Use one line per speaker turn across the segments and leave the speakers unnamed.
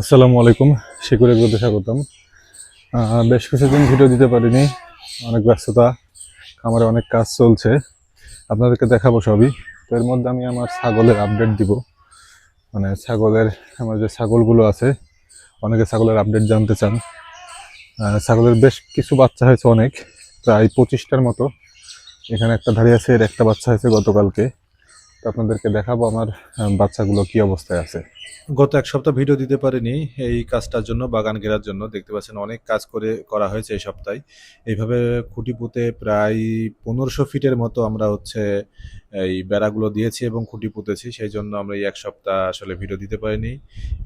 আসসালামু আলাইকুম, শিকুরে গ্রুপে স্বাগতম। বেশ কিছুদিন ভিডিও দিতে পারিনি, অনেক ব্যস্ততা আমার অনেক কাজ চলছে। আপনাদেরকে দেখাবো সবই। তো এর মধ্যে আমি আমার ছাগলের আপডেট দিব। মানে ছাগলের, আমার যে ছাগলগুলো আছে, অনেকে ছাগলের আপডেট জানতে চান। ছাগলের বেশ কিছু বাচ্চা হয়েছে অনেক, প্রায় পঁচিশটার মতো। এখানে একটা দাঁড়িয়ে আছে, এর একটা বাচ্চা হয়েছে গতকালকে। আপনাদেরকে দেখাবো আমার বাচ্চাগুলো কি অবস্থায় আছে।
গত এক সপ্তাহ ভিডিও দিতে পারিনি এই কাজটার জন্য, বাগান ঘেরার জন্য। দেখতে পাচ্ছেন অনেক কাজ করে করা হয়েছে এই সপ্তাহে। এইভাবে খুঁটি পুঁতে প্রায় পনেরোশো ফিটের মতো আমরা হচ্ছে এই বেড়াগুলো দিয়েছি এবং খুঁটি পুঁতেছি। সেই জন্য আমরা এই এক সপ্তাহ আসলে ভিডিও দিতে পারিনি।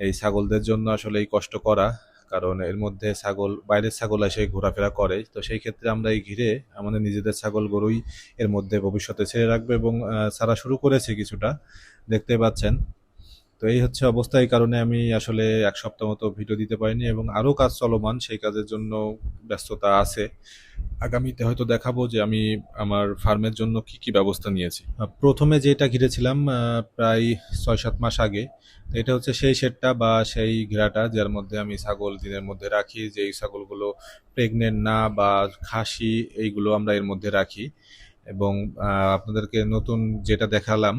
এই ছাগলদের জন্য আসলে এই কষ্ট করা কারণ এর মধ্যে ছাগল, বাইরের ছাগল এসে ঘোরাফেরা করে। তো সেই ক্ষেত্রে আমরা এই ঘিরে আমাদের নিজেদের ছাগল গরুই এর মধ্যে ভবিষ্যতে ছেড়ে রাখবে এবং ছাড়া শুরু করেছে কিছুটা। দেখতে পাচ্ছেন। তো এই হচ্ছে অবস্থা। এই কারণে আমি আসলে এক সপ্তাহ মতো ভিডিও দিতে পারিনি এবং আরও কাজ চলমান। সেই কাজের জন্য ব্যস্ততা আছে। আগামীতে হয়তো দেখাবো যে আমি আমার ফার্মের জন্য কি কি ব্যবস্থা নিয়েছি। প্রথমে যেটা ঘিরেছিলাম প্রায় ছয় সাত মাস আগে, এটা হচ্ছে সেই শেডটা বা সেই ঘেরাটা যার মধ্যে আমি ছাগল দিনের মধ্যে রাখি যে এই ছাগলগুলো প্রেগনেন্ট না বা খাসি, এইগুলো আমরা এর মধ্যে রাখি। এবং আপনাদেরকে নতুন যেটা দেখালাম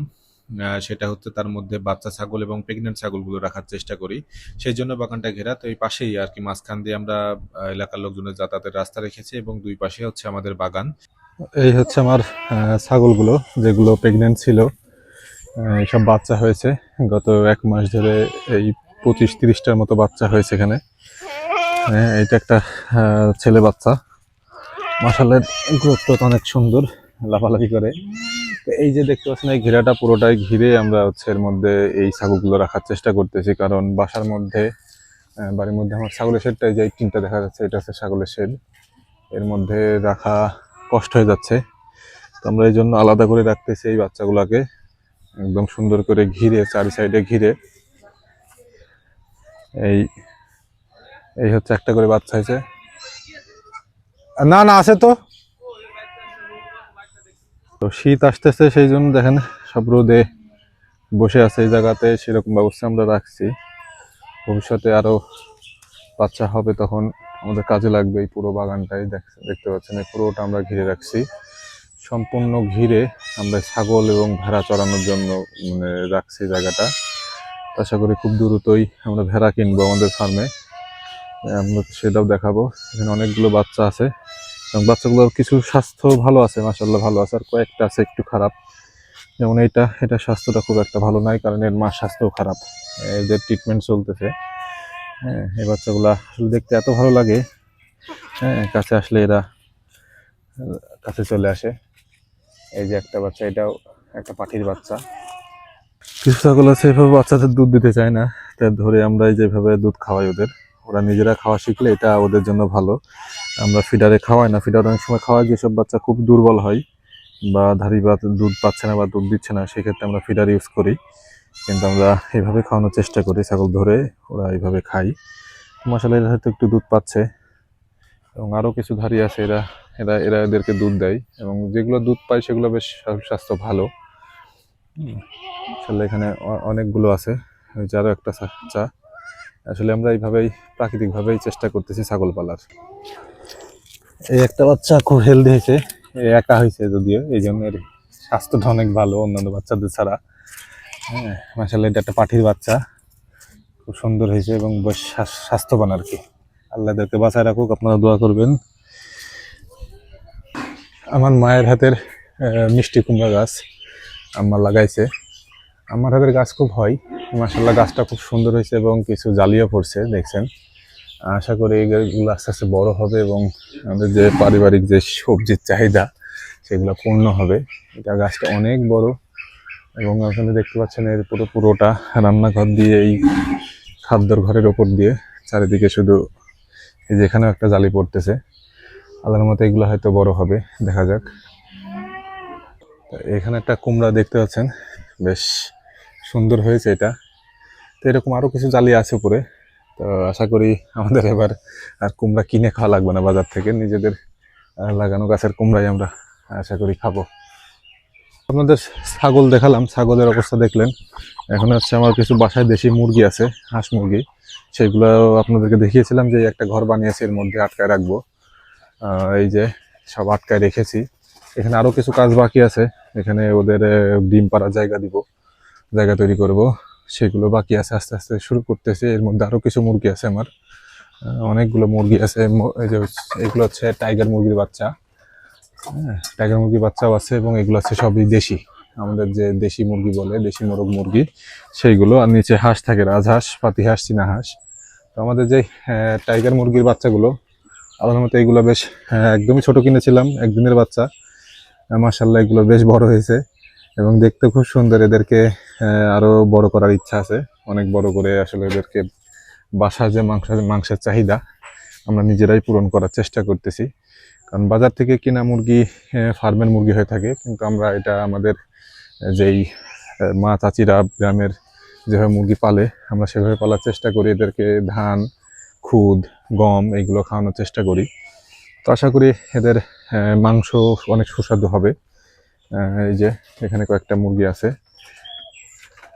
সেটা হচ্ছে তার মধ্যে বাচ্চা ছাগল এবং প্রেগনেন্ট ছাগলগুলো রাখার চেষ্টা করি। সেই জন্য বাগানটা ঘেরা তো এই পাশেই আর কি মাঝখান দিয়ে আমরা এলাকার লোকজনের যাতায়াতের রাস্তা রেখেছি এবং দুই পাশে হচ্ছে আমাদের বাগান।
এই হচ্ছে আমার ছাগলগুলো যেগুলো প্রেগনেন্ট ছিল। এইসব বাচ্চা হয়েছে। গত এক মাস ধরে এই পঁচিশ তিরিশটার মতো বাচ্চা হয়েছে এখানে। হ্যাঁ, এটা একটা ছেলে বাচ্চা। মাসালের গ্রোথ অনেক সুন্দর লাফালাফি করে। তো এই যে দেখতে পাচ্ছেন, এই ঘেরাটা পুরোটাই ঘিরে আমরা হচ্ছে এর মধ্যে এই ছাগলগুলো রাখার চেষ্টা করতেছি। কারণ বাসার মধ্যে বাড়ির মধ্যে আমার ছাগলের শেডটা এই যে টিনটা দেখা যাচ্ছে, এটা হচ্ছে ছাগলের শেড। এর মধ্যে রাখা কষ্ট হয়ে যাচ্ছে। তো আমরা এই জন্য আলাদা করে রাখতেছি এই বাচ্চাগুলোকে। একদম সুন্দর করে ঘিরে, চারি সাইডে ঘিরে। এই এই হচ্ছে একটা করে বাচ্চা হয়েছে। না না, আছে তো। তো শীত আসতেছে, সেই জন্য দেখেন সব রোদে বসে আছে এই জায়গাতে, সেরকম ব্যবস্থা আমরা রাখছি। ভবিষ্যতে আরও বাচ্চা হবে তখন আমাদের কাজে লাগবে এই পুরো বাগানটাই, দেখ- দেখতে পাচ্ছেন, এই পুরোটা আমরা ঘিরে রাখছি। সম্পূর্ণ ঘিরে আমরা ছাগল এবং ভেড়া চড়ানোর জন্য মানে রাখছি জায়গাটা। আশা করি খুব দ্রুতই আমরা ভেড়া কিনবো আমাদের ফার্মে আমরা সেটাও দেখাবো। এখানে অনেকগুলো বাচ্চা আছে। এবং বাচ্চাগুলোর কিছু স্বাস্থ্য ভালো আছে মাসাল্লাহ ভালো আছে, আর কয়েকটা আছে একটু খারাপ। যেমন এটা এটা স্বাস্থ্যটা খুব একটা ভালো নাই, কারণ এর মার স্বাস্থ্য খারাপ এদের ট্রিটমেন্ট চলতেছে। হ্যাঁ এই বাচ্চাগুলা আসলে দেখতে এত ভালো লাগে হ্যাঁ কাছে আসলে এরা, কাছে চলে আসে। এই যে একটা বাচ্চা, এটাও একটা পাখির বাচ্চা। কিছু ছাগল আছে, এভাবে বাচ্চাদের দুধ দিতে চায় না। তা ধরে আমরা যেভাবে দুধ খাওয়াই ওদের, ওরা নিজেরা খাওয়া শিখলে এটা ওদের জন্য ভালো। আমরা ফিডারে খাওয়াই না। ফিডার অনেক সময় খাওয়াই, যেসব বাচ্চা খুব দুর্বল হয় বা ধারি বা দুধ পাচ্ছে না বা দুধ দিচ্ছে না, সেক্ষেত্রে আমরা ফিডার ইউজ করি। কিন্তু আমরা এইভাবে খাওয়ানোর চেষ্টা করি, ছাগল ধরে ওরা এইভাবে খাই মশালা এরা হয়তো একটু দুধ পাচ্ছে এবং আরও কিছু ধারি আছে, এরা এরা এরা এদেরকে দুধ দেয় এবং যেগুলো দুধ পায় সেগুলো বেশ স্বাস্থ্য ভালো। আসলে এখানে অনেকগুলো আছে ওই যে আরও একটা চা। আসলে আমরা এইভাবেই প্রাকৃতিকভাবেই চেষ্টা করতেছি ছাগল পালার। এই একটা বাচ্চা খুব হেলদি হয়েছে। একা হয়েছে যদিও এই জন্য এর স্বাস্থ্যটা অনেক ভালো অন্যান্য বাচ্চাদের ছাড়া। হ্যাঁ মাসাল্লাহ এটা একটা পাঠির বাচ্চা। খুব সুন্দর হয়েছে এবং বেশ স্বাস্থ্যবান আর কি। আল্লাহ এদেরকে বাঁচায় রাখুক, আপনারা দোয়া করবেন। আমার মায়ের হাতের মিষ্টি কুমড়া গাছ আমার লাগাইছে। আমার হাতের গাছ খুব হয় মাসাল্লাহ গাছটা খুব সুন্দর হয়েছে এবং কিছু জালিও পড়ছে, দেখছেন। আশা করি এগুলো আস্তে আস্তে বড় হবে এবং আমাদের যে পারিবারিক যে সবজির চাহিদা, সেগুলো পূর্ণ হবে। এটা গাছটা অনেক বড় এবং আপনারা দেখতে পাচ্ছেন এর পুরো পুরোটা রান্নাঘর দিয়ে, এই খাদ্যর ঘরের ওপর দিয়ে চারিদিকে শুধু এই যে এখানেও একটা জালি পড়তেছে। আল্লাহর মতো এগুলো হয়তো বড় হবে, দেখা যাক। এখানে একটা কুমড়া দেখতে পাচ্ছেন, বেশ সুন্দর হয়েছে এটা। তো এরকম আরও কিছু জালি আছে উপরে। তো আশা করি আমাদের এবার আর কুমড়া কিনে খাওয়া লাগবে না বাজার থেকে। নিজেদের লাগানো গাছের কুমড়াই আমরা আশা করি খাব। আপনাদের ছাগল দেখালাম, ছাগলের অবস্থা দেখলেন। এখন হচ্ছে আমার কিছু বাসায় দেশি মুরগি আছে, হাঁস মুরগি। সেগুলো আপনাদেরকে দেখিয়েছিলাম যে একটা ঘর বানিয়েছি, এর মধ্যে আটকায় রাখব। এই যে সব আটকায় রেখেছি। এখানে আরও কিছু কাজ বাকি আছে। এখানে ওদের ডিম পাড়ার জায়গা দিব, জায়গা তৈরি করব। সেগুলো বাকি আছে আস্তে আস্তে শুরু করতেছি। এর মধ্যে আরও কিছু মুরগি আছে আমার। অনেকগুলো মুরগি আছে। এগুলো হচ্ছে টাইগার মুরগির বাচ্চা। হ্যাঁ টাইগার মুরগির বাচ্চাও আছে এবং এগুলো আছে সবই দেশি। আমাদের যে দেশি মুরগি বলে দেশি মোরগ মুরগি সেইগুলো। আর নিচে হাঁস থাকে রাজহাঁস পাতি হাঁস চীনা হাঁস। তো আমাদের যে আহ, টাইগার মুরগির বাচ্চাগুলো আল্লাহর মতো এগুলো বেশ আহ, একদমই ছোট কিনেছিলাম একদিনের বাচ্চা। মার্শাল্লাহ এগুলো বেশ বড় হয়েছে। এবং দেখতে খুব সুন্দর এদেরকে আহ, আরও বড় করার ইচ্ছা আছে। অনেক বড় করে আসলে এদেরকে বাসার যে মাংস মাংসের চাহিদা আমরা নিজেরাই পূরণ করার চেষ্টা করতেছি। কারণ বাজার থেকে কিনা মুরগি ফার্মের মুরগি হয়ে থাকে কিন্তু আমরা এটা আমাদের যেই মা চাচিরা গ্রামের যেভাবে মুরগি পালে আমরা সেভাবে পালার চেষ্টা করি। এদেরকে ধান খুদ গম এইগুলো খাওয়ানোর চেষ্টা করি। তো আশা করি এদের মাংস অনেক সুস্বাদু হবে। এই যে এখানে কয়েকটা মুরগি আছে।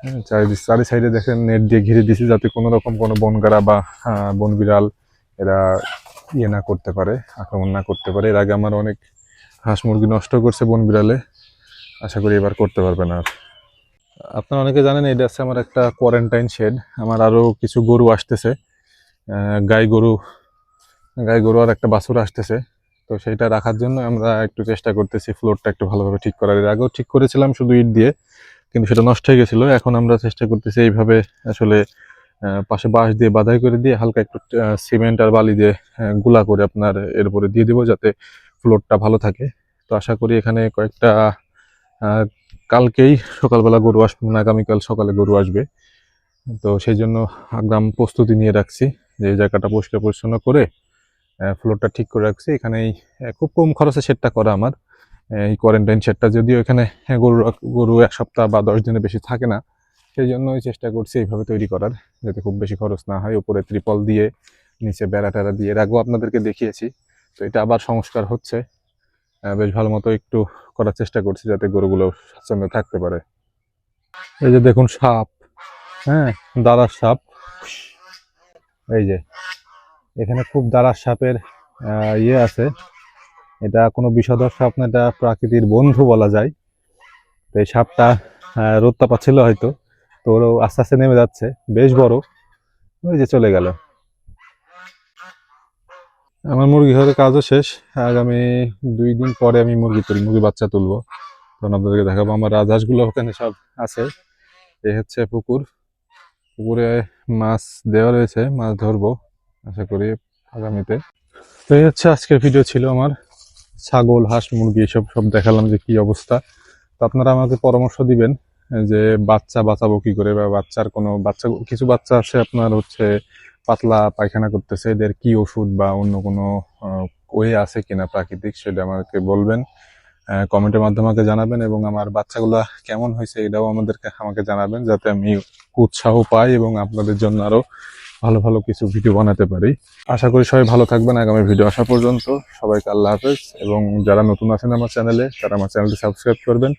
হ্যাঁ, চারি চারি সাইডে দেখেন নেট দিয়ে ঘিরে দিয়েছি যাতে কোনো রকম কোনো বনগাড়া বা বন বিড়াল এরা ইয়ে না করতে পারে আক্রমণ না করতে পারে। এর আগে আমার অনেক হাঁস মুরগি নষ্ট করছে বন বিড়ালে আশা করি এবার করতে পারবে না আর। আপনারা অনেকে জানেন এটা আছে আমার একটা কোয়ারেন্টাইন শেড আমার আরও কিছু গরু আসতেছে। গাই গরু গাই গরু আর একটা বাছুর আসতেছে। তো সেইটা রাখার জন্য আমরা একটু চেষ্টা করতেছি ফ্লোরটা একটু ভালোভাবে ঠিক করার। এর আগেও ঠিক করেছিলাম শুধু ইট দিয়ে। কিন্তু সেটা নষ্ট হয়ে গেছিল। এখন আমরা চেষ্টা করতেছি এইভাবে আসলে পাশে বাঁশ দিয়ে বাধাই করে দিয়ে হালকা একটু সিমেন্ট আর বালি দিয়ে গুলা করে আপনার এর উপরে দিয়ে দিব যাতে ফ্লোরটা ভালো থাকে। তো আশা করি এখানে কয়েকটা কালকেই সকালবেলা গরু আসবে মানে আগামীকাল সকালে গরু আসবে। তো সেই জন্য আগাম প্রস্তুতি নিয়ে রাখছি যে জায়গাটা পরিষ্কার পরিচ্ছন্ন করে ফ্লোরটা ঠিক করে রাখছি। এখানেই খুব কম খরচে সেটটা করা আমার। এই কোয়ারেন্টাইন সেটটা যদিও এখানে গরু গরু এক সপ্তাহ বা দশ দিনের বেশি থাকে না, সেই জন্যই চেষ্টা করছি এইভাবে তৈরি করার, যাতে খুব বেশি খরচ না হয় উপরে ত্রিপল দিয়ে, নিচে বেড়া টেড়া দিয়ে। আগেও আপনাদেরকে দেখিয়েছি, তো এটা আবার সংস্কার হচ্ছে। বেশ ভালো মতো একটু করার চেষ্টা করছি যাতে গরুগুলো স্বাচ্ছন্দ্যে থাকতে পারে। এই যে দেখুন সাপ হ্যাঁ দাঁড়ার সাপ। এই যে, এখানে খুব দাঁড়ার সাপের ইয়ে আছে। এটা কোনো বিষধর সাপ না এটা প্রাকৃতির বন্ধু বলা যায়। তো এই সাপটা রোদটা পাচ্ছিল হয়তো। তো ওরও আস্তে আস্তে নেমে যাচ্ছে, বেশ বড়। ওই যে চলে গেল। আমার মুরগি ঘরের কাজও শেষ। আগামী দুই দিন পরে আমি মুরগি তুল, মুরগি বাচ্চা তুলবো। তখন আপনাদেরকে দেখাবো আমার রাজহাঁসগুলো ওখানে সব আছে। এই হচ্ছে পুকুর। পুকুরে মাছ দেওয়া রয়েছে, মাছ ধরবো, আশা করি আগামীতে। তো এই হচ্ছে আজকের ভিডিও ছিল আমার। ছাগল, হাঁস, মুরগি এসব সব দেখালাম যে কি অবস্থা। তো আপনারা আমাকে পরামর্শ দিবেন, যে বাচ্চা বাঁচাবো কি করে, বা বাচ্চার কোনো বাচ্চা, কিছু বাচ্চা আছে আপনার হচ্ছে পাতলা পায়খানা করতেছে, এদের কি ওষুধ বা অন্য কোনো ওয়ে আছে কিনা প্রাকৃতিক সেটা আমাকে বলবেন কমেন্টের মাধ্যমে আমাকে জানাবেন, এবং আমার বাচ্চাগুলা কেমন হয়েছে এটাও আমাদেরকে, আমাকে জানাবেন, যাতে আমি উৎসাহ পাই এবং আপনাদের জন্য আরও ভালো ভালো কিছু ভিডিও বানাতে পারি। আশা করি সবাই ভালো থাকবেন আগামী ভিডিও আসা পর্যন্ত। সবাইকে আল্লাহ হাফেজ। এবং যারা নতুন আছেন আমার চ্যানেলে তারা আমার চ্যানেলটি সাবস্ক্রাইব করবেন।